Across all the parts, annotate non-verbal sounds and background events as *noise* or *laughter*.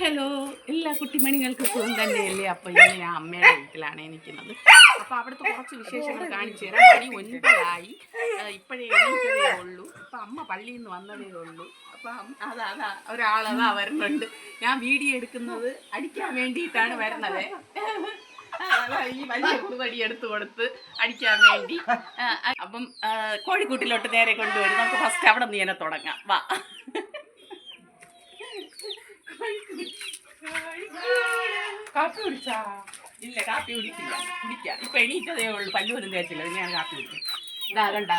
Hello എല്ലാ കുട്ടിമണികൾക്കും സുഖം തന്നെയല്ലേ? അപ്പൊ ഇന്ന് ഞാൻ അമ്മയുടെ വീട്ടിലാണ് എനിക്കുന്നത് അപ്പൊ അവിടുത്തെ കുറച്ച് വിശേഷങ്ങൾ കാണിച്ചു തരാം. മണി ഒൻപതായി. ഇപ്പോഴേ എണീറ്റതേ ഉള്ളൂ. അപ്പൊ അമ്മ പള്ളിയിൽ നിന്ന് വന്നതേ ഉള്ളൂ. അപ്പൊ അമ്മ- അതാ അതാ ഒരാളതാ വരുന്നുണ്ട് ഞാൻ വീഡിയോ എടുക്കുന്നത് അടിക്കാൻ വേണ്ടിയിട്ടാണ് വരുന്നത്. ഈ വലിയ കുറുവടി എടുത്തു കൊടുത്ത് അടിക്കാൻ വേണ്ടി. അപ്പം കോഴിക്കൂട്ടിലോട്ട് നേരെ കൊണ്ടുവരും. നമുക്ക് ഫസ്റ്റ് അവിടെ നിന്ന് തന്നെ തുടങ്ങാം. വാ. കാപ്പി കുടിച്ചാ? ഇല്ല കാപ്പി കുടിക്കില്ല കുടിക്കാം. ഇപ്പൊ എണീറ്റതേ ഉള്ളൂ. പല്ലുപോലും തേച്ചില്ല. ഞാൻ കാപ്പി കുടിക്കും. ഇതാ കണ്ട?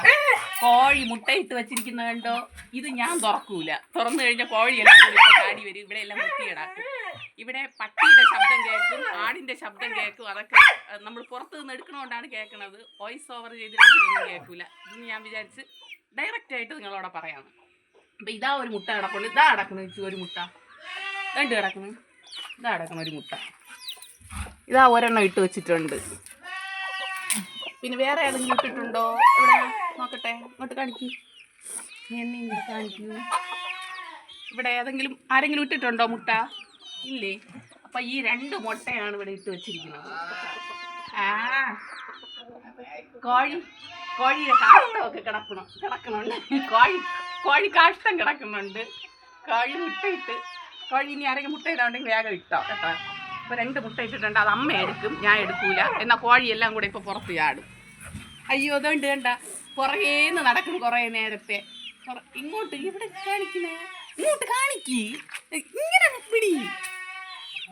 കോഴി മുട്ടയിട്ട് വെച്ചിരിക്കുന്ന കണ്ടോ? ഇത് ഞാൻ തുറക്കൂല. തുറന്നു കഴിഞ്ഞ കോഴി എല്ലാം ചാടി വരും. ഇവിടെ എല്ലാം വൃത്തിയിടാക്കും ഇവിടെ പട്ടിയുടെ ശബ്ദം കേൾക്കും ആടിന്റെ ശബ്ദം കേൾക്കും. അതൊക്കെ നമ്മൾ പുറത്തു നിന്ന് എടുക്കണോണ്ടാണ് കേൾക്കുന്നത് വോയിസ് ഓവർ ചെയ്തിട്ടുണ്ടെങ്കിൽ ഇതൊന്നും കേൾക്കൂല. ഇന്ന് ഞാൻ വിചാരിച്ച് ഡയറക്റ്റ് ആയിട്ട് നിങ്ങളോട് പറയാം അപ്പൊ ഇതാ ഒരു മുട്ട കിടക്കുള്ളൂ ഇതാ അടക്കുന്നു ഒരു മുട്ട. രണ്ട് കിടക്കുന്നു. ഇതാ കിടക്കുന്ന ഒരു മുട്ട. ഇതാ ഒരെണ്ണം ഇട്ട് വെച്ചിട്ടുണ്ട്. പിന്നെ വേറെ ഏതെങ്കിലും ഇട്ടിട്ടുണ്ടോ? ഇവിടെ നോക്കട്ടെ. ഇങ്ങോട്ട് കാണിക്കൂ. എന്നെ കാണിക്കൂ. ഇവിടെ ഏതെങ്കിലും ആരെങ്കിലും ഇട്ടിട്ടുണ്ടോ മുട്ട? ഇല്ലേ. അപ്പൊ ഈ രണ്ട് മുട്ടയാണ് ഇവിടെ ഇട്ട് വെച്ചിരിക്കുന്നത്. ആ. കോഴി കോഴിയുടെ കാഷ്ടമൊക്കെ കിടക്കണം കിടക്കണുണ്ട് കോഴി കോഴി കാഷ്ടം കിടക്കുന്നുണ്ട്. കോഴി മുട്ടയിട്ട് കോഴി ഇനി ആരെങ്കിലും മുട്ട ഇടാണ്ടെങ്കിൽ വേഗം ഇട്ടോ കേട്ടോ. ഇപ്പൊ രണ്ട് മുട്ട ഇട്ടിട്ടുണ്ട്. അത് അമ്മ എടുക്കും. ഞാൻ എടുക്കൂല. എന്നാ കോഴിയെല്ലാം കൂടെ ഇപ്പൊ പുറത്ത് ചാടും. അയ്യോ അതുകൊണ്ട് കണ്ട പുറകേന്ന് നടക്കും കുറേ നേരത്തെ. ഇങ്ങോട്ട് ഇവിടെ കാണിക്കുന്നേ? ഇങ്ങോട്ട് കാണിക്കി. ഇങ്ങനെ പിടി.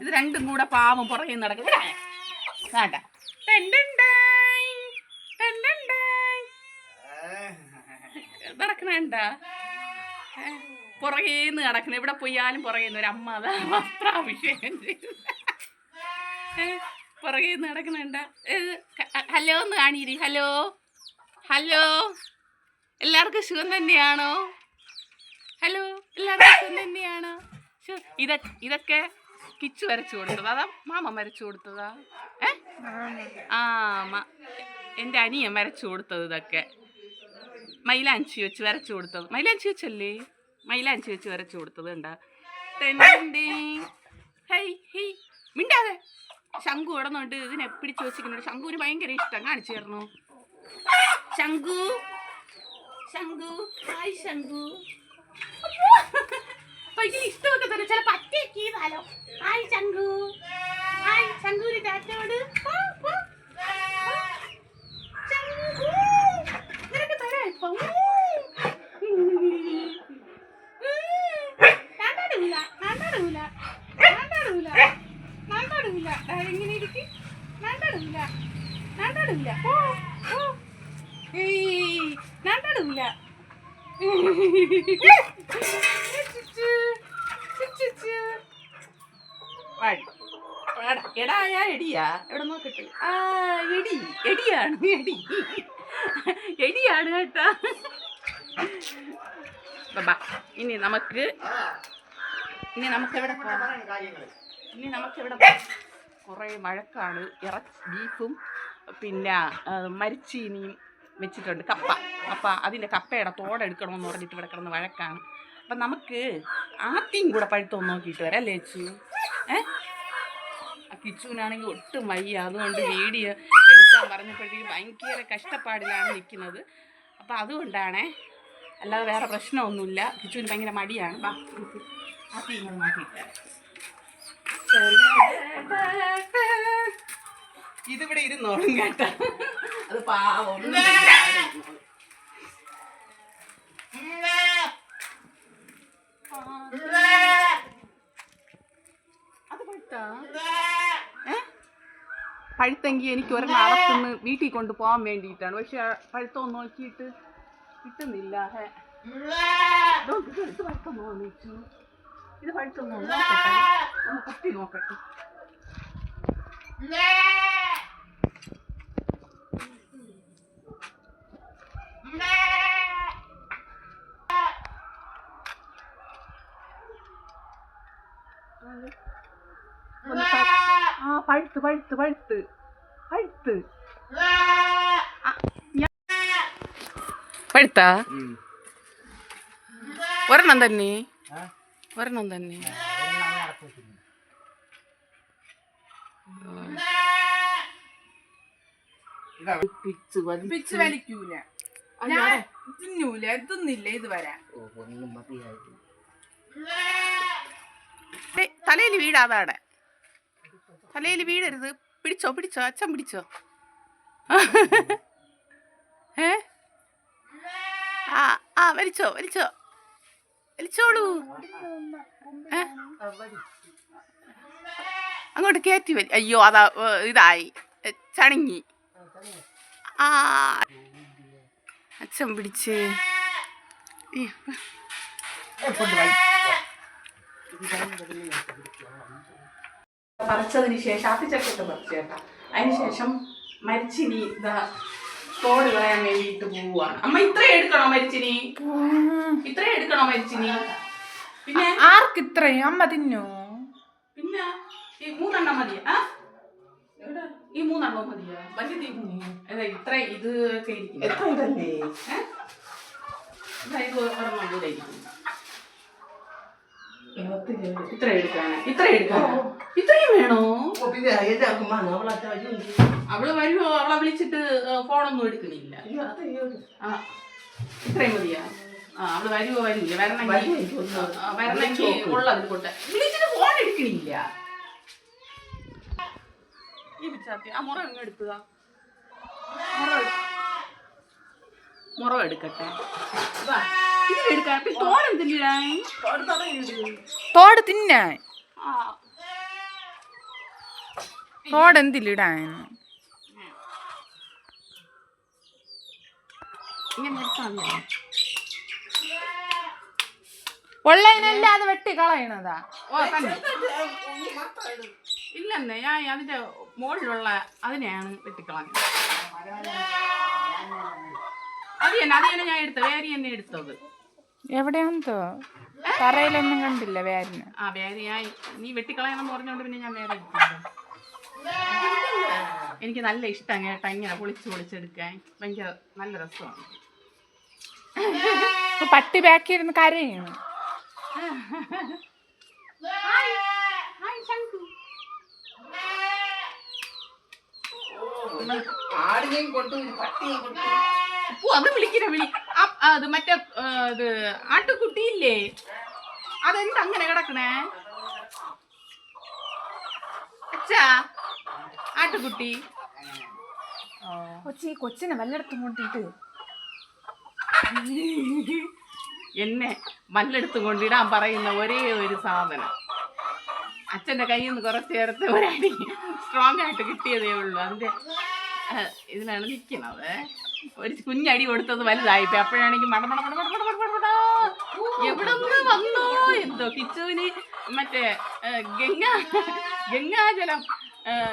ഇത് രണ്ടും കൂടെ പാവം പുറകെ നടക്കും. ഇവിടെ. വേണ്ട നടക്കണണ്ട പുറകേന്ന് നടക്കണം എവിടെ പോയാലും പുറകേന്ന്. ഒരു അമ്മ അതാ വസ്ത്രാഭിഷേകം ചെയ്ത് പുറകേന്ന് നടക്കുന്നുണ്ട്. ഹലോ എന്ന് കാണിയിരി. ഹലോ? ഹലോ? എല്ലാവർക്കും സുഖം തന്നെയാണോ? ഹലോ? എല്ലാവർക്കും സുഖം തന്നെയാണോ? ഇത ഇതൊക്കെ കിച്ചു വരച്ചു കൊടുത്തതാ? അതാ മാമ വരച്ചു കൊടുത്തതാ? ഏ? ആ എന്റെ അനിയൻ വരച്ചു കൊടുത്തത് ഇതൊക്കെ. മൈലാഞ്ചി വെച്ച് വരച്ചു കൊടുത്തത്. മൈലാഞ്ചി വെച്ചല്ലേ? മൈലാഞ്ചി വെച്ച് വരച്ചു കൊടുത്തത് ഹൈ മിണ്ടാതെ. ശംഖു കിടന്നുണ്ട് ഇതിനെ പിടിച്ചു വെച്ചിരിക്കുന്നുണ്ട്. ശംഖുവിന് ഭയങ്കര ഇഷ്ടം. കാണിച്ചു തരുന്നു ശംഖു ശംഖു ഹായ് ശംഖു. ഇഷ്ടമൊക്കെ തന്നെ ചില പറ്റിയൊക്കെ ചെയ്താലോ ഹായ് ശംഖു. ഹായ് ശംഖുവിന് ടാറ്റോട്. ശംഖു. തരാം ഇപ്പം. ഇങ്ങനെ ഇരിക്ക്. കണ്ടടൂല. ചുച്ചു, ചുച്ചു. വാടി. വാടാ. എടാ ഞാൻ എടിയാ. എവിടെ നോക്കട്ടെ ആ എടി എടിയാണ് എടി. എടിയാണ് കേട്ടാ. ബാ. ഇനി നമുക്ക് ഇനി നമുക്ക് എവിടെ ഇനി നമുക്ക് എവിടെ കുറേ മഴക്കാണ് ഇറച്ചി ബീഫും പിന്നെ മരിച്ചീനിയും വെച്ചിട്ടുണ്ട്. കപ്പ. കപ്പ അതിന്റെ കപ്പയുടെ തോടെടുക്കണമെന്ന് പറഞ്ഞിട്ട് ഇവിടെ കിടന്ന് വഴക്കാണ്. അപ്പം നമുക്ക് ആദ്യം കൂടെ പഴുത്തൊന്ന് നോക്കിയിട്ട് വരാം അല്ലേ ചു ഏ? കിച്ചുവിനാണെങ്കിൽ ഒട്ടും വയ്യ. അതുകൊണ്ട് വീഡിയോ എടുക്കാൻ പറഞ്ഞപ്പോഴത്തേക്ക് ഭയങ്കര കഷ്ടപ്പാടിലാണ് നിൽക്കുന്നത്. അപ്പം അതുകൊണ്ടാണേ അല്ലാതെ വേറെ പ്രശ്നമൊന്നുമില്ല. കിച്ചുവിന് ഭയങ്കര മടിയാണ്. കിച്ചു, ആദ്യം കൂടെ നോക്കിയിട്ട് *laughs* ഇതിവിടെ ഇരുന്നോളും കേട്ടോ. അത് പാവം. അത് പഴുത്താ? പഴുത്തെങ്കിൽ എനിക്ക് ഒരെണ്ണം അറത്തുനിന്ന് വീട്ടിൽ കൊണ്ട് പോകാൻ വേണ്ടിയിട്ടാണ്. പക്ഷെ പഴുത്തം നോക്കിയിട്ട് കിട്ടുന്നില്ല. ഹേ. ഇതോ, പഴുത്തം തോന്നിച്ചു ഇത് പഠിച്ചൊന്നും നോക്കട്ടെ ഒന്ന് കുത്തി നോക്കട്ടെ ആ പഴുത്ത് പഴുത്ത് പഴുത്ത് പഴുത്ത് പഴുത്താ ഒരെണ്ണം തന്നെ ഒരെണ്ണം തന്നെ. പിച്ച് വലിക്കൂല. ഞാൻ തിന്നൂല തിന്നില്ല ഇത് വരാൻ തലയിൽ വീട് അതാണ് തലയിൽ വീടരുത് പിടിച്ചോ പിടിച്ചോ അച്ഛൻ പിടിച്ചോ. ഏ? ആ ആ വലിച്ചോ വലിച്ചോ. വലിച്ചോളൂ അങ്ങോട്ട് കയറ്റി വരി അയ്യോ അതാ ഇതായി. ചണങ്ങി. ആ. അച്ഛൻ പിടിച്ച് പറിച്ചതിന് ശേഷം ആത്തിച്ചക്കൊക്കെ പറിച്ചു കേട്ടാ അതിന് ശേഷം മരിച്ചിനി ഇതാ തോട് കളയാൻ വേണ്ടിയിട്ട് പോവാണ്. അമ്മ ഇത്രേ എടുക്കണോ മരിച്ചിനി? ഇത്രേ എടുക്കണോ മരിച്ചിനി? പിന്നെ? ആർക്ക് ഇത്രയും? അമ്മ തിന്നോ? പിന്നെ? ഈ മൂന്നെണ്ണം മതിയാ? ആ? ഈ മൂന്നെണ്ണം മതിയാ? വലുത് അതെ ഇത്ര ഇത് ഒക്കെ ഇരിക്കുന്നു. എത്ര ഇതല്ലേ? ഏ? ഇതാ ഇത് ഒരെണ്ണം കൂടെ ഇരിക്കുന്നു. ഇത്ര എടുക്കാനാ? ഇത്ര എടുക്കാനാ? ഇത്രയും വേണോ? അവൾ വരുമോ അവളെ വിളിച്ചിട്ട് ഫോണൊന്നും അയ്യോ ഇത്രയും മതിയാ? ആ അവൾ വരുമോ വരില്ല വരണമെങ്കിൽ വരണമെങ്കിൽ ഉള്ളത് കൊണ്ട് വിളിച്ചിട്ട് ഫോൺ എടുക്കണില്ല ഈ പിച്ചാത്തി ആ മുറ എടുക്കുക? മുറ മുറ എടുക്കട്ടെ. വാ, തോട് തിന്നാൻ. തോട് എന്തിലിടാൻ? ഇങ്ങനെ എടുത്താൽ മതി. ഉള്ളതിനല്ല വെട്ടി കളയണതാ. ഇല്ലെന്നേ ഞാൻ അതിന്റെ മുകളിലുള്ള അതിനെയാണ് വെട്ടിക്കളഞ്ഞത്. അത് തന്നെ അത് തന്നെ ഞാൻ എടുത്തത്. വേറെ തന്നെ എടുത്തത്. എവിടെയാന്തോ തറയിലൊന്നും കണ്ടില്ല വേരിന് ആ വേരി ഞാൻ നീ വെട്ടിക്കളയണം പറഞ്ഞോണ്ട് പിന്നെ ഞാൻ വേറെ എനിക്ക് നല്ല ഇഷ്ടം കേട്ടോ ഇങ്ങനെ പൊളിച്ച് പൊളിച്ചെടുക്കാൻ ഭയങ്കര നല്ല രസമാണ്. പട്ടി പട്ടി ബാക്കിയിരുന്ന് കരയാണ് ഹായ്. ഹായ് ശംഖു. ആടിനെയും കൊണ്ടു പട്ടിയെയും കൊണ്ടു അവിടെ വിളിക്കില്ല വിളിക്കുന്ന വിളി. അത് മറ്റേ ഇത് ആട്ടുകുട്ടിയില്ലേ? അതെന്താ അങ്ങനെ കിടക്കണേ? അച്ഛാ ആട്ടുകുട്ടി. കൊച്ചി കൊച്ചിനെ വല്ലയിടത്തും കൊണ്ടിട്ട്. എന്നെ മല്ലെടുത്ത് കൊണ്ടിടാൻ പറയുന്ന ഒരേ ഒരു സാധനം. അച്ഛന്റെ കയ്യിൽ നിന്ന് കുറച്ച് നേരത്തെ ഒരടി സ്ട്രോങ് ആയിട്ട് കിട്ടിയതേ ഉള്ളൂ. അതിന്റെ ഇതിലാണ് നിൽക്കുന്നത് ഒരു കുഞ്ഞടി കൊടുത്തത് വലുതായിപ്പോ അപ്പോഴാണെങ്കിൽ. എവിടെ വന്നോ? എന്തോ കിച്ചുവിന് മറ്റേ ഗംഗ ഗംഗാ ഗംഗാജലം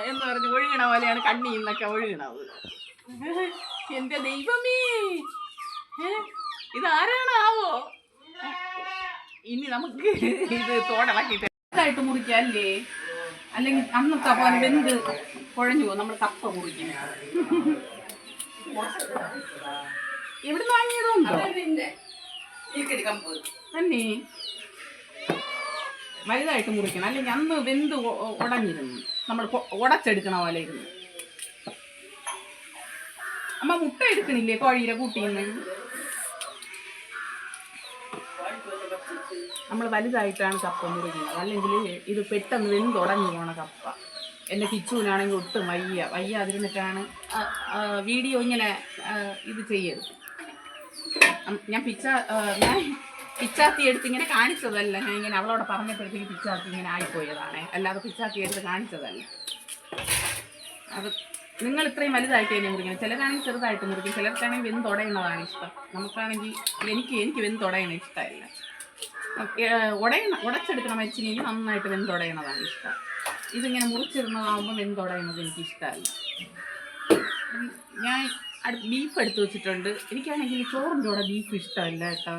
എന്ന് പറഞ്ഞ് ഒഴുകണ പോലെയാണ് കണ്ണി എന്നൊക്കെ ഒഴുകണത്. എന്റെ ദൈവമേ? ഇതാരാണാവോ? ഇനി നമുക്ക് ഇത് തോടളക്കിട്ട് മുറിക്കല്ലേ? അല്ലെങ്കിൽ അന്നത്തെ പോലെ വെന്ത് കുഴഞ്ഞു പോകും. നമ്മൾ കപ്പ മുറിക്കും. എവിടുന്ന് വാങ്ങിയതുണ്ടോ? തന്നെ വലുതായിട്ട് മുറിക്കണം. അല്ലെങ്കിൽ അന്ന് വെന്ത് ഉടഞ്ഞിരുന്നു. നമ്മൾ ഉടച്ചെടുക്കണ പോലെ ഇരുന്നു. അമ്മ മുട്ട എടുക്കണില്ലേ കോഴിയുടെ കൂട്ടിന്ന്? നമ്മൾ വലുതായിട്ടാണ് കപ്പ മുറിക്കുന്നത് അല്ലെങ്കിൽ ഇത് പെട്ടെന്ന് വെന്തുടഞ്ഞു പോണ കപ്പ. എന്റെ കിച്ചുവിനാണെങ്കിൽ ഒട്ടും വയ്യ. വയ്യ അതിരുന്നിട്ടാണ് വീഡിയോ ഇങ്ങനെ ഇത് ചെയ്യരുത്. ഞാൻ പിച്ച ഞാൻ പിച്ചാത്തി എടുത്ത് ഇങ്ങനെ കാണിച്ചതല്ല. ഞാൻ ഇങ്ങനെ അവളോട് പറഞ്ഞപ്പോഴത്തേക്ക് പിച്ചാത്തി ഇങ്ങനെ ആയിപ്പോയതാണ്. അല്ലാതെ പിച്ചാത്തി എടുത്ത് കാണിച്ചതല്ല. അത് നിങ്ങൾ ഇത്രയും വലുതായിട്ട് തന്നെ മുറിക്കണം. ചിലരാണെങ്കിൽ ചെറുതായിട്ട് മുറിക്കും. ചിലർക്കാണെങ്കിൽ വെന്ത് തുടയുന്നതാണ് ഇഷ്ടം. നമുക്കാണെങ്കിൽ എനിക്ക് എനിക്ക് വെന്ത് തുടയണ ഇഷ്ടമല്ല. ഉടയണ ഉടച്ചെടുക്കണമെച്ചിനെങ്കിൽ നന്നായിട്ട് നന്നായിട്ട് വെന്തുടയണതാണ് ഇഷ്ടം. ഇതിങ്ങനെ മുറിച്ചിരുന്നതാകുമ്പോൾ വെന്തുടയുന്നത് എനിക്ക് ഇഷ്ടമല്ല ഞാൻ ബീഫ് എടുത്തു വെച്ചിട്ടുണ്ട്. എനിക്കാണെങ്കിൽ ചോറിന്റെ കൂടെ ബീഫ് ഇഷ്ടമല്ല കേട്ടോ.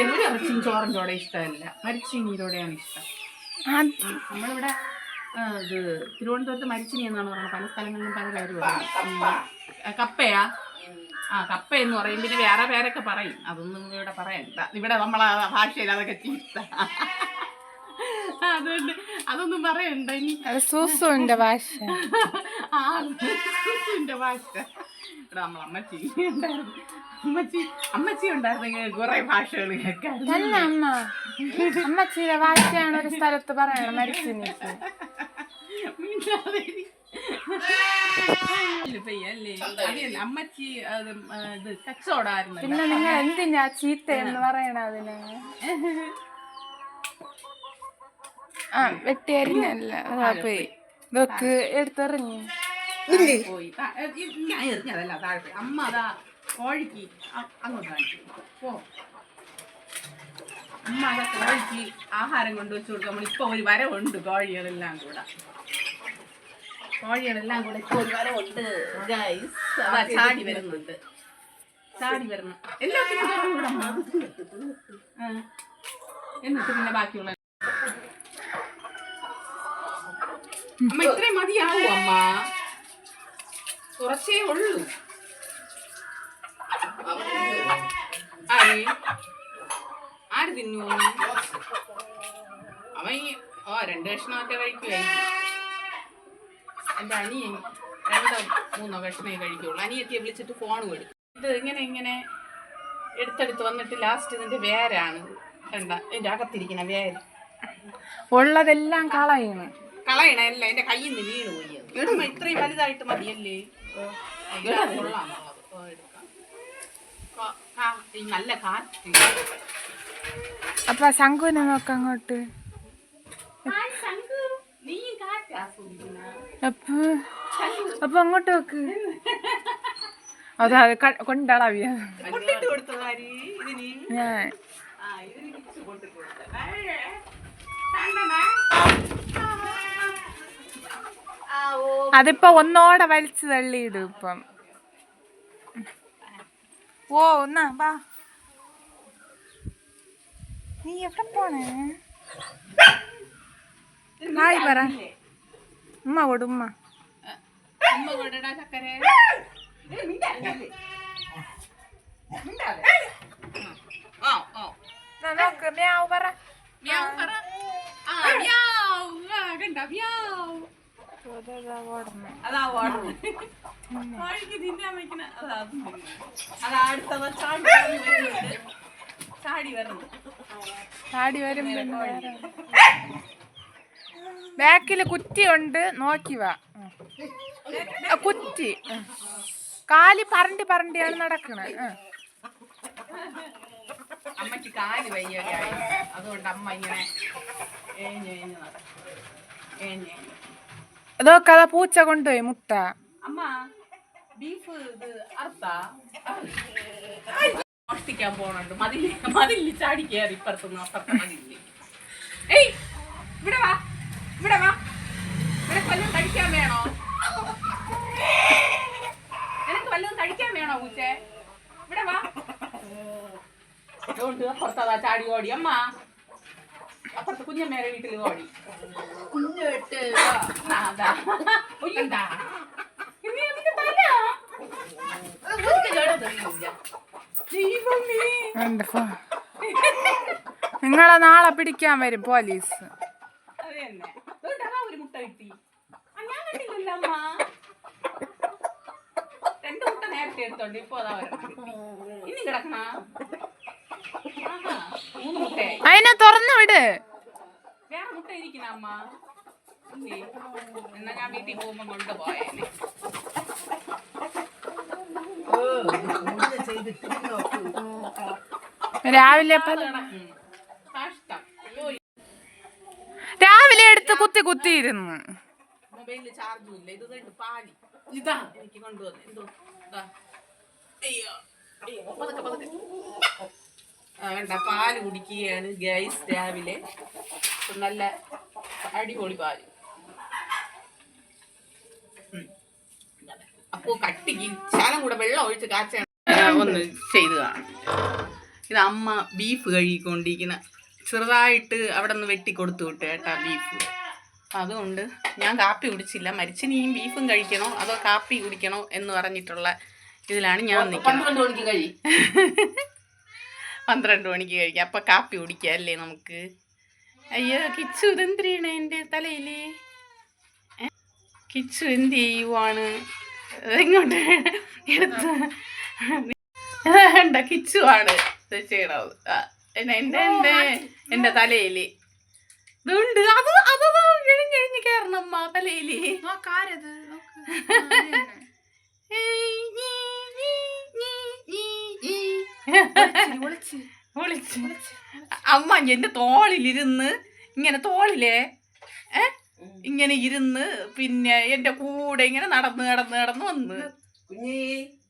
എവിടെ ഇറച്ചിയും ചോറിന്റെ കൂടെ ഇഷ്ടമല്ല. മരിച്ചീനിയിലൂടെയാണ് ഇഷ്ടം. നമ്മളിവിടെ ഇത് തിരുവനന്തപുരത്ത് മരിച്ചിനി എന്നാണ് പറയുന്നത് പല സ്ഥലങ്ങളിലും പല പേര് പറയും കപ്പയാ? ആ കപ്പ എന്ന് പറയും. പിന്നെ വേറെ പേരൊക്കെ പറയും. അതൊന്നും ഇവിടെ പറയണ്ട. ഇവിടെ നമ്മളെ ഭാഷയിൽ അതൊക്കെ ചീത്ത. അതുകൊണ്ട് അതൊന്നും പറയണ്ട ഇനി. സൂസുവിന്റെ ഭാഷ. ആ ഭാഷ. ഇവിടെ നമ്മൾ അമ്മച്ചി ഉണ്ടായിരുന്നു. അമ്മച്ചി അമ്മച്ചി ഉണ്ടായിരുന്നെങ്കിൽ കുറെ ഭാഷകൾ അമ്മ. അമ്മച്ചിയുടെ ഭാഷയാണ് ഒരു സ്ഥലത്ത് പറയണം മരിച്ചു അമ്മച്ചി ഇത് പിന്നെ നിങ്ങൾ എന്തിനാ ചീത്ത എന്ന് പറയണ അതിന്? ആ വെട്ടിയരിഞ്ഞല്ല പോയി. വെക്ക് എടുത്തെറിഞ്ഞു പോയി. താ- ഏ, ഈ- ഞാൻ എറിഞ്ഞതല്ല താഴെ പോയി. അമ്മ അതാ കോഴിക്ക് അ- അങ്ങോട്ട് കാണിച്ചു. പോ. അമ്മ അതാ കോഴിക്ക് ആഹാരം കൊണ്ടുവച്ചു കൊടുക്കും ഇപ്പൊ ഒരു വരവുണ്ട് കോഴികളെല്ലാം കൂടെ. കോഴികളെല്ലാം കൂടെ ഇപ്പൊ ഒരു വരവുണ്ട്. ഗൈസ് അതാ ചാടി വരുന്നുണ്ട്. ചാടി വരുന്നു. എല്ലാത്തിനും തുറന്നുകൂടെ അമ്മ ആ. എന്നിട്ട് പിന്നെ ബാക്കിയുള്ള അമ്മ ഇത്രയും മതിയാവൂ അമ്മ? കുറച്ചേ ഉള്ളൂ. ആര്? ആര് തിന്നു? അവൻ ഓ രണ്ട് കഷ്ണമൊക്കെ കഴിക്കുമായിരിക്കും എന്റെ അനിയൻ രണ്ടോ മൂന്നോ കഷ്ണമേ കഴിക്കുള്ളൂ. അനിയത്തിയെ വിളിച്ചിട്ട് ഫോൺ കൊടുക്കും ഇത് ഇങ്ങനെ ഇങ്ങനെ എടുത്തെടുത്ത് വന്നിട്ട് ലാസ്റ്റ് ഇതിന്റെ വേരാണ്. കണ്ട ഇതിന്റെ അകത്തിരിക്കുന്ന വേര്. ഉള്ളതെല്ലാം കളയണം കളയണല്ല എന്റെ കയ്യിൽ നിന്ന് വീണ് പോയി. അമ്മ ഇത്രയും വലുതായിട്ട് മതിയല്ലേ? ഈ നല്ല കാറ്റ്. അപ്പൊ ശങ്കുവിനെ നോക്ക അങ്ങോട്ട്. അപ്പൊ അപ്പൊ അങ്ങോട്ട് വെക്ക് *laughs* അതാ അത് ക- കൊണ്ടളവിയ കൊണ്ടിട്ട് കൊടുത്തതാരി ഇതിന് ഞാൻ ആ ഇതിന് കിച്ച് കൊണ്ടിട്ട് കൊടുത്ത കണ്ടനാ ആ ഓ അതിപ്പോ ഒന്നോടെ വലിച്ചു തള്ളിയിടും ഇപ്പം. ഓ എന്നാ വാ. നീ എവിടെ പോണേ? ഹായ് പറ. ഉമ്മ കൊടു ഉമ്മ. അമ്മ കൊണ്ടടാ ചക്കര. ആ ആ എന്നാ നോക്ക് മ്യാവ് പറ. മ്യാവ് പറ. ആ. മ്യാവ്. ആ കണ്ട? മ്യാവ്. അതാ ഓടുന്നത് കോഴിക്ക് തിന്നാൻ വെക്കണ അതാ അത് തിന്നുന്നത്. അതാ അടുത്തത് ചാടി വരുന്നുണ്ട്. ചാടി വരുന്നു ചാടി വരും പിന്നെ വേറെ ബാക്കിൽ കുറ്റി ഉണ്ട് നോക്കി വാ. കുറ്റി. കാലി പറണ്ടി പറണ്ടിയാണ് നടക്കണേ. അമ്മയ്ക്ക് കാലി കാൽ വയ്യ അതുകൊണ്ട് അമ്മ ഇങ്ങനെ ഏഞ്ഞ് ഏഞ്ഞ് നടക്കും. ഏഞ്ഞ് ഏഞ്ഞ്. ഇതൊക്കെ അതാ പൂച്ച കൊണ്ടുപോയി മുട്ട? അമ്മ ബീഫ് ഇത് മോഷ്ടിക്കാൻ പോണുണ്ട്. മതിൽ മതിൽ ചാടി കയറി ഇപ്പുറത്തുനിന്ന് അപ്പുറത്തെ മതിൽ ഏയ് ഇവിടെ വാ ഇവിടെ വാ. ഇവിടെ വല്ലതും കഴിക്കാൻ വേണോ? നിനക്ക് വല്ലതും കഴിക്കാൻ വേണോ പൂച്ചേ? ഇവിടെ വാ. അതുകൊണ്ട് അപ്പുറത്തതാ ചാടി ഓടി. അമ്മ അപ്പുറത്ത് കുഞ്ഞമ്മേരെ വീട്ടിൽ ഓടി? അതാ. ഒയ്യണ്ടാ അതിന്റെ തല. അത് ഫോ. നിങ്ങളെ നാളെ പിടിക്കാൻ വരും പോലീസ്. ഒരു മുട്ട കിട്ടി. ഞാൻ കണ്ടില്ലല്ലോ അമ്മ. രണ്ട് മുട്ട നേരത്തെ എടുത്തോണ്ട് ഇപ്പൊ അതാ ഇനി കിടക്കണ. അതിനെ തുറന്നു വിട്. വേറെ മുട്ട ഇരിക്കുന്ന അമ്മ? എന്നാ ഞാൻ വീട്ടിൽ പോകുമ്പോ കൊണ്ടുപോയേനെ. രാവിലെ രാവിലെ എടുത്ത് കുത്തി കുത്തിയിരുന്നു. മൊബൈലിൽ ചാർജും ഇല്ല. ഇത് കണ്ട് പാലി ഇതാ എനിക്ക് കൊണ്ടുവന്നു. എന്തോ അയ്യോ അയ്യോ പതുക്കെ പതുക്കെ. വേണ്ട പാൽ കുടിക്കുകയാണ് ഗൈസ് രാവിലെ. നല്ല അടിപൊളി പാൽ. അപ്പോ കട്ടിക്ക് ശാലം കൂടെ വെള്ളം ഒഴിച്ച് കാച്ചാണ്. ഒന്ന് ചെയ്ത് കാണും. ഇത് അമ്മ ബീഫ് കഴുകിക്കൊണ്ടിരിക്കുന്ന ചെറുതായിട്ട് അവിടെ നിന്ന് വെട്ടി കൊടുത്തു വിട്ടു കേട്ടാ ബീഫ് അതുകൊണ്ട് ഞാൻ കാപ്പി കുടിച്ചില്ല. മരിച്ചിനിയും ബീഫും കഴിക്കണോ അതോ കാപ്പി കുടിക്കണോ എന്ന് പറഞ്ഞിട്ടുള്ള ഇതിലാണ് ഞാൻ നിൽക്കുന്നത്. *laughs* പന്ത്രണ്ട് മണിക്ക് കഴിക്കാം. അപ്പം കാപ്പി കുടിക്കാം അല്ലേ നമുക്ക്? അയ്യോ കിച്ചു ഇതെന്തിനാണ് എന്റെ തലയിൽ? കിച്ചു എന്ത് ചെയ്യുവാണ്? ഇങ്ങോട്ട് എടുത്ത്. വേണ്ട കിച്ചു ആണ് ഇത് ചെയ്യണത്. എന്റെ എന്റെ എന്റെ തലയിൽ ഇതുണ്ട്. അത് അത് ഇഴിഞ്ഞിഴിഞ്ഞ് കയറണം അമ്മ തലയിൽ നീ ഒളിച്ച് വിളിച്ച് അമ്മ എന്റെ തോളിലിരുന്ന് ഇങ്ങനെ തോളിലേ ഏ? ഇങ്ങനെ ഇരുന്ന് പിന്നെ എന്റെ കൂടെ ഇങ്ങനെ നടന്ന് നടന്ന് നടന്ന് വന്ന്.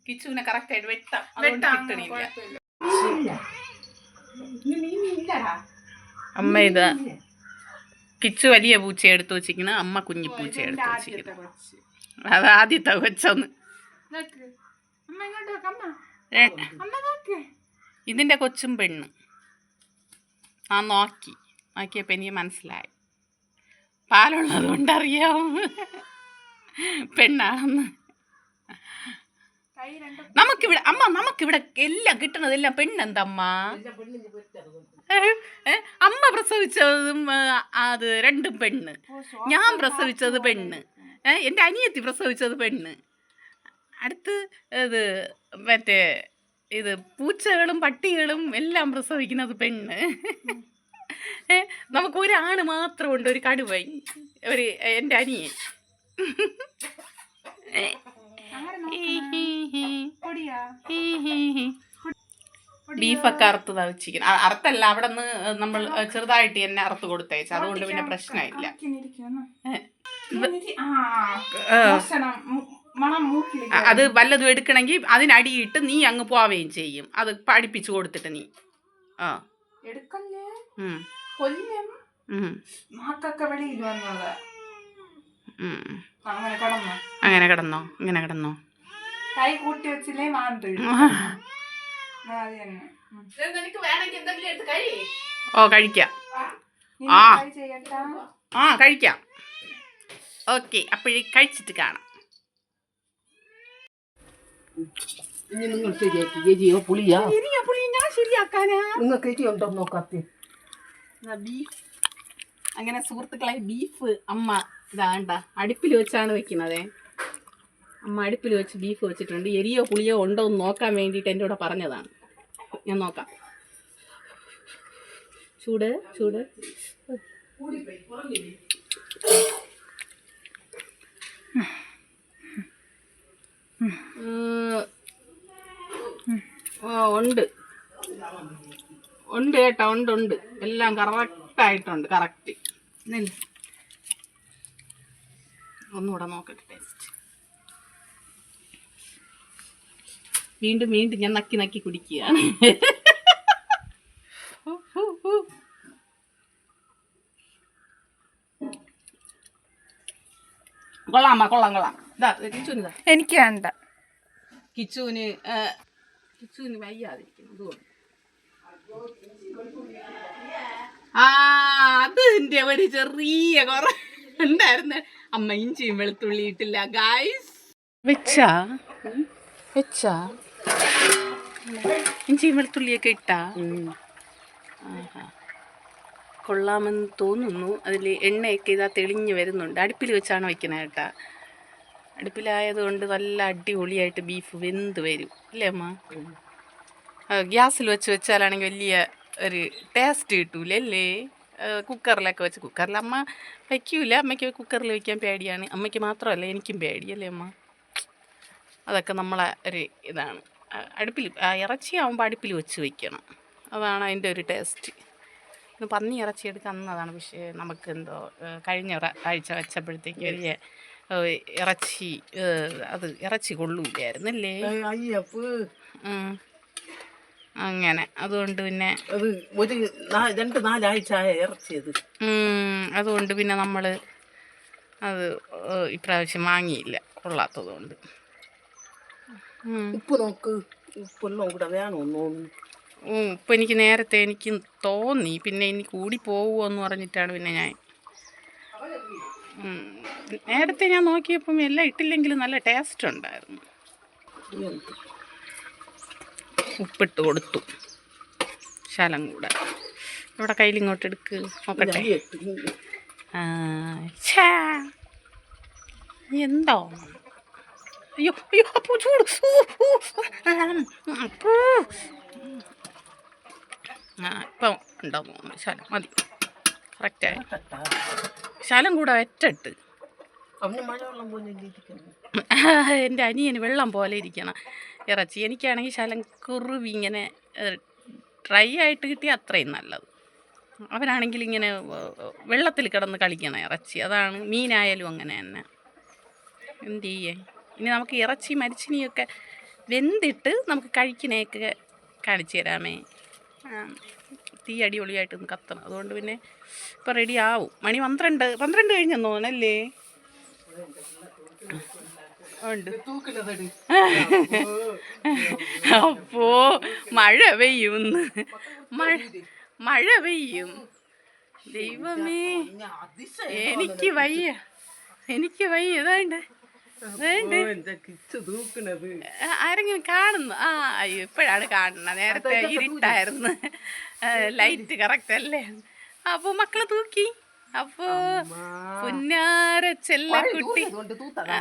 കിച്ചുവിനെ കറക്റ്റായിട്ട് ആയിട്ട് വെട്ടാം. കിട്ടണില്ല. അമ്മ ഇത് കിച്ചു വലിയ പൂച്ച എടുത്തു വെച്ചിരിക്കണ. അമ്മ കുഞ്ഞി പൂച്ച എടുത്തു വെച്ചിരിക്കുന്നു അത് ആദ്യത്തെ കൊച്ചൊന്ന്. അമ്മ ഇങ്ങോട്ട് നോക്ക്, ഇതിന്റെ കൊച്ചും പെണ്ണ്. ആ നോക്കി. നോക്കിയപ്പോ എനിക്ക് മനസ്സിലായി. പാലുള്ളത് കൊണ്ടറിയാം. പെണ്ണാണെന്ന്. കൈ രണ്ട് നമുക്കിവിടെ അമ്മ നമുക്കിവിടെ എല്ലാം കിട്ടണതെല്ലാം പെണ്ണെന്തമ്മ? അമ്മ പ്രസവിച്ചതും അത് രണ്ടും പെണ്ണ്. ഞാൻ പ്രസവിച്ചത് പെണ്ണ്. എന്റെ അനിയത്തി പ്രസവിച്ചത് പെണ്ണ്. അടുത്ത് ഇത് മറ്റേ ഇത് പൂച്ചകളും പട്ടികളും എല്ലാം പ്രസവിക്കുന്നത് പെണ്ണ്. നമുക്ക് ഒരാണ് മാത്രമുണ്ട് ഒരു കടുവൈ ഒരു എന്റെ അനിയൻ. ബീഫൊക്കെ അറുത്തതാ വെച്ചിരിക്കുന്നത് അറുത്തല്ല അവിടെ നിന്ന് നമ്മൾ ചെറുതായിട്ട് എന്നെ അറുത്ത് കൊടുത്തേച്ചു. അതുകൊണ്ട് പിന്നെ പ്രശ്നമില്ല. അത് വല്ലതും എടുക്കണമെങ്കിൽ അതിനടിയിട്ട് നീ അങ്ങ് പോവുകയും ചെയ്യും. അത് പഠിപ്പിച്ചു കൊടുത്തിട്ട് നീ. ആ. അങ്ങനെ കടന്നു? അങ്ങനെ കിടന്നോ? ഇങ്ങനെ കിടന്നോ? കൈ കൂട്ടി വെച്ചില്ലേ. ഓ കഴിക്കാം. ആ. ആ കഴിക്കാം. ഓക്കെ അപ്പോഴേ കഴിച്ചിട്ട് കാണാം. ഇനി നിങ്ങൾ ശരിയാക്കി ചേച്ചിയോ പുളിയാ? ശരിയാ പുളി ഞാൻ ശരിയാക്കാനാ? നിങ്ങൾക്ക് എരി ഉണ്ടോ നോക്കാത്തി. ബീഫ് അങ്ങനെ സുഹൃത്തുക്കളെ ബീഫ് അമ്മ ഇതാണ്ട അടുപ്പിൽ വെച്ചാണ് വെക്കുന്നത് അമ്മ അടുപ്പിൽ വെച്ച് ബീഫ് വെച്ചിട്ടുണ്ട്. എരിയോ പുളിയോ ഉണ്ടോ എന്ന് നോക്കാൻ വേണ്ടിയിട്ട് എന്റെ കൂടെ പറഞ്ഞതാണ്. ഞാൻ നോക്കാം. ചൂട് ചൂട്. ഉം. ഉണ്ട്. ഉണ്ട് കേട്ടോ ഉണ്ട് ഉണ്ട്. എല്ലാം കറക്റ്റായിട്ടുണ്ട് കറക്റ്റ് നെല്ല് ഒന്നുകൂടെ നോക്കട്ടെ ടേസ്റ്റ് വീണ്ടും വീണ്ടും ഞാൻ നക്കി നക്കി കുടിക്കുകയാണ്. കൊള്ളാമ്മ കൊള്ളാം കൊള്ളാം. എനിക്ക് വേണ്ട. കിച്ചുവിന് കിച്ചൂന് കിച്ചുവിന് വയ്യാതിരിക്കുന്നു അതുകൊണ്ട്. ആ അതിന്റെ ഒരു ചെറിയ കുറ ഉണ്ടായിരുന്നു അമ്മ ഇഞ്ചിയും വെളുത്തുള്ളി ഇട്ടില്ല ഗായ്സ് വെച്ചാ? വെച്ചാ? ഇഞ്ചിയും വെളുത്തുള്ളിയൊക്കെ ഇട്ടാ. കൊള്ളാമെന്ന് തോന്നുന്നു. അതിൽ എണ്ണയൊക്കെ ഇതാ തെളിഞ്ഞു വരുന്നുണ്ട്. അടുപ്പിൽ വെച്ചാണ് വയ്ക്കുന്നത് കേട്ടാ. അടുപ്പിലായതുകൊണ്ട് നല്ല അടിപൊളിയായിട്ട് ബീഫ് വെന്ത് വരും. അല്ലേ അമ്മ? ഗ്യാസിൽ വെച്ച് വെച്ചാലാണെങ്കിൽ വലിയ ഒരു ടേസ്റ്റ് കിട്ടൂല അല്ലേ കുക്കറിലൊക്കെ വെച്ച് കുക്കറിൽ അമ്മ വയ്ക്കൂല അമ്മയ്ക്ക് കുക്കറിൽ വയ്ക്കാൻ പേടിയാണ്. അമ്മയ്ക്ക് മാത്രമല്ല എനിക്കും പേടിയല്ലേ അമ്മ? അതൊക്കെ നമ്മളെ ഒരു ഇതാണ്. അടുപ്പിൽ ഇറച്ചി ഇറച്ചിയാവുമ്പോൾ അടുപ്പിൽ വെച്ച് വയ്ക്കണം അതാണ് അതിന്റെ ഒരു ടേസ്റ്റ് പന്നി ഇറച്ചി എടുക്കാൻ അന്നതാണ് പക്ഷേ നമുക്ക് എന്തോ ഏ, കഴിഞ്ഞ ആഴ്ച വെച്ചപ്പോഴത്തേക്ക് വലിയ ഇറച്ചി അത് ഇറച്ചി കൊള്ളൂലായിരുന്നല്ലേ അയ്യപ്പ്. അങ്ങനെ. അതുകൊണ്ട് പിന്നെ അത് ഒരു രണ്ട് നാലാഴ്ച ഇറച്ചിയത് അതുകൊണ്ട് പിന്നെ നമ്മൾ അത് ഇപ്രാവശ്യം വാങ്ങിയില്ല കൊള്ളാത്തത് കൊണ്ട് ഉപ്പ് നോക്ക്. ഉപ്പെല്ലാം കൂടെ വേണമെന്ന് ഉപ്പ് എനിക്ക് നേരത്തെ എനിക്ക് തോന്നി. പിന്നെ ഇനി കൂടി പോകുമോ എന്ന് പറഞ്ഞിട്ടാണ് പിന്നെ ഞാൻ നേരത്തെ ഞാൻ നോക്കിയപ്പം എല്ലാം ഇട്ടില്ലെങ്കിലും നല്ല ടേസ്റ്റ് ഉണ്ടായിരുന്നു. ഉപ്പിട്ട് കൊടുത്തു. ശലം കൂടെ. ഇവിടെ കയ്യിൽ ഇങ്ങോട്ട് എടുക്ക്. നോക്കട്ടെ. എന്തോ? അയ്യോ അയ്യോ അപ്പൂ ചൂട്. അപ്പൂ. ആ ഇപ്പം ഉണ്ടോ ശലം ശാലം മതി. കറക്റ്റായി ശാലം കൂടെ ഒറ്റട്ട്. *laughs* എന്റെ അനിയന് വെള്ളം പോലെ ഇരിക്കണം. ഇറച്ചി എനിക്കാണെങ്കിൽ ശലം കുറുവി ഇങ്ങനെ ഡ്രൈ ആയിട്ട് കിട്ടിയ അത്രയും നല്ലത്. അവരാണെങ്കിൽ ഇങ്ങനെ വെള്ളത്തിൽ കിടന്ന് കളിക്കണം ഇറച്ചി. അതാണ് മീനായാലും അങ്ങനെ തന്നെ. എന്ത് ചെയ്യേ? ഇനി നമുക്ക് ഇറച്ചി മരിച്ചിനിയൊക്കെ വെന്തിട്ട് നമുക്ക് കഴിക്കണേക്ക് കാണിച്ചു തരാമേ. ആ, തീ അടിപൊളിയായിട്ട് കത്തണം. അതുകൊണ്ട് പിന്നെ ഇപ്പം റെഡി ആവും. മണി പന്ത്രണ്ട് പന്ത്രണ്ട് കഴിഞ്ഞെന്ന് തോന്നണല്ലേ ഉണ്ട്. അപ്പോ മഴ പെയ്യും മഴ മഴ പെയ്യും. ദൈവമേ എനിക്ക് വയ്യ എനിക്ക് വയ്യ. ഇതാണ്ട് ആരെങ്കിലും കാണുന്നു? ആ ഇപ്പോഴാണ് കാണുന്നത്. നേരത്തെ ഇരുട്ടായിരുന്നു. ലൈറ്റ് കറക്റ്റ് അല്ലേ? അപ്പോൾ മക്കൾ തൂക്കി. അപ്പോ പുന്നാര ചെല്ലക്കുട്ടി. അപ്പ് തൂത്തത്?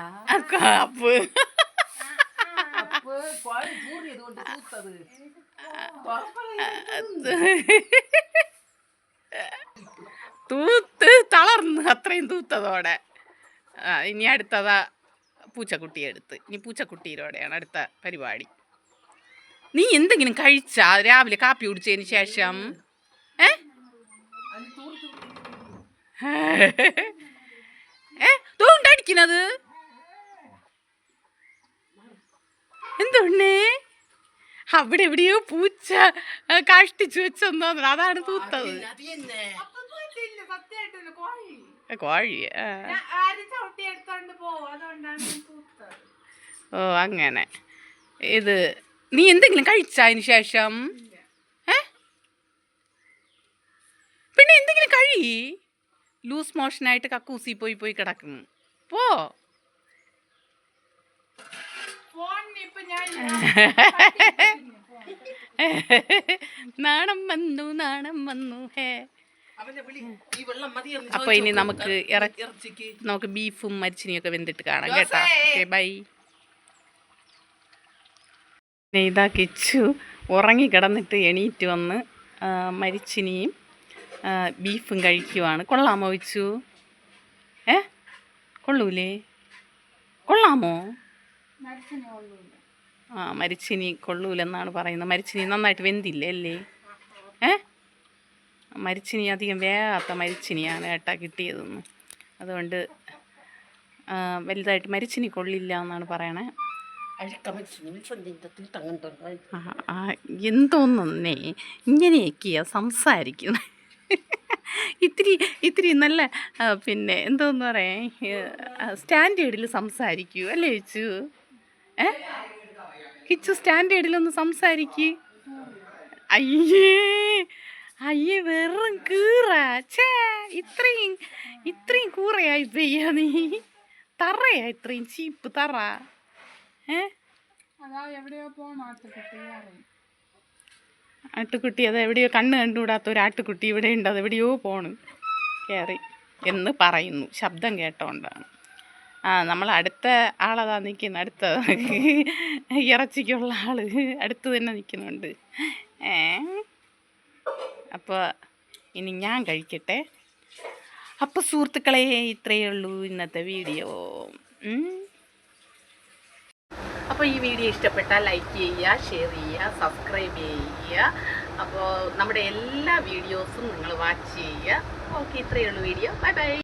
തൂത്ത് തളർന്നു അത്രയും തൂത്തതോടെ. ഇനി അടുത്തതാ പൂച്ചക്കുട്ടിയെ എടുത്ത് ഇനി പൂച്ചക്കുട്ടിയിലൂടെയാണ് അടുത്ത പരിപാടി. നീ എന്തെങ്കിലും കഴിച്ചാ? രാവിലെ കാപ്പി കുടിച്ചതിന് ശേഷം? ഏ? ഏ? എന്തുണ്ണേ അവിടെ എവിടെയോ പൂച്ച കാഷ്ടിച്ചു വെച്ചെന്നോ അതാണ് തൂത്തത്. കോഴി. ഓ അങ്ങനെ. ഇത് നീ എന്തെങ്കിലും കഴിച്ചതിന് ശേഷം? ഏ? പിന്നെ എന്തെങ്കിലും കഴി. ലൂസ് മോഷനായിട്ട് കക്കൂസി പോയി പോയി കിടക്കുന്നു. പോ. *laughs* നാണം വന്നു നാണം വന്നു ഹേ. അവനെ വിളി ഈ വെള്ളം മതിയെന്ന് അപ്പൊ ഇനി നമുക്ക് ഇറച്ചിക്ക്. നമുക്ക് ബീഫും മരിച്ചിനിയൊക്കെ വെന്തിട്ട് കാണാം കേട്ടോ. Okay bye. ഇതാ കിച്ചു ഉറങ്ങി കിടന്നിട്ട് എണീറ്റ് വന്ന് മരിച്ചിനിയും ബീഫും കഴിക്കുവാണ്. കൊള്ളാമോ വെച്ചു? ഏ? കൊള്ളൂലേ? കൊള്ളാമോ? ആ മരിച്ചിനി കൊള്ളൂലെന്നാണ് പറയുന്നത്. മരിച്ചിനി നന്നായിട്ട് വെന്തില്ലേ അല്ലേ? ഏ? മരിച്ചിനി അധികം വേഗാത്ത മരിച്ചിനിയാണ് ഏട്ടാ കിട്ടിയതെന്ന്. അതുകൊണ്ട് വലുതായിട്ട് മരിച്ചിനി കൊള്ളില്ല എന്നാണ് പറയണേ. എന്തോന്നേ ഇങ്ങനെയൊക്കെയാ സംസാരിക്കുന്നത് ഇത്തിരി ഇത്തിരി നല്ല പിന്നെ എന്തോന്ന് പറയാ സ്റ്റാൻഡേർഡിൽ സംസാരിക്കൂ അല്ലേ ചേച്ചു ഏ? കിച്ചു സ്റ്റാൻഡേർഡിലൊന്ന് സംസാരിക്കൂ. അയ്യേ അയ്യേ വെറും കീറ. ഛേ ഇത്രയും ഇത്രയും കൂറയായി പെയ്യ നീ. തറയാ ഇത്രയും ചീപ്പ് തറ. ഏ? ആട്ടുകുട്ടി അത് എവിടെയോ കണ്ണ് കണ്ടുകൂടാത്ത ഒരു ആട്ടുകുട്ടി ഇവിടെ ഉണ്ട്. അത് എവിടെയോ പോണ്. കയറി എന്ന് പറയുന്നു. ശബ്ദം കേട്ടോണ്ടാണ്. ആ നമ്മൾ അടുത്ത ആളതാ നിൽക്കുന്നത് അടുത്ത ഇറച്ചിക്കുള്ള ആൾ. അടുത്ത് തന്നെ നിൽക്കുന്നുണ്ട് ഏ? അപ്പോൾ ഇനി ഞാൻ കഴിക്കട്ടെ. അപ്പോൾ സുഹൃത്തുക്കളെ ഇത്രയേ ഉള്ളൂ ഇന്നത്തെ വീഡിയോ. അപ്പോൾ ഈ വീഡിയോ ഇഷ്ടപ്പെട്ടാൽ ലൈക്ക് ചെയ്യുക ഷെയർ ചെയ്യുക സബ്സ്ക്രൈബ് ചെയ്യുക. അപ്പോൾ നമ്മുടെ എല്ലാ വീഡിയോസും നിങ്ങൾ വാച്ച് ചെയ്യുക. ഓക്കെ ഇത്രയേ ഉള്ളൂ വീഡിയോ. Bye bye.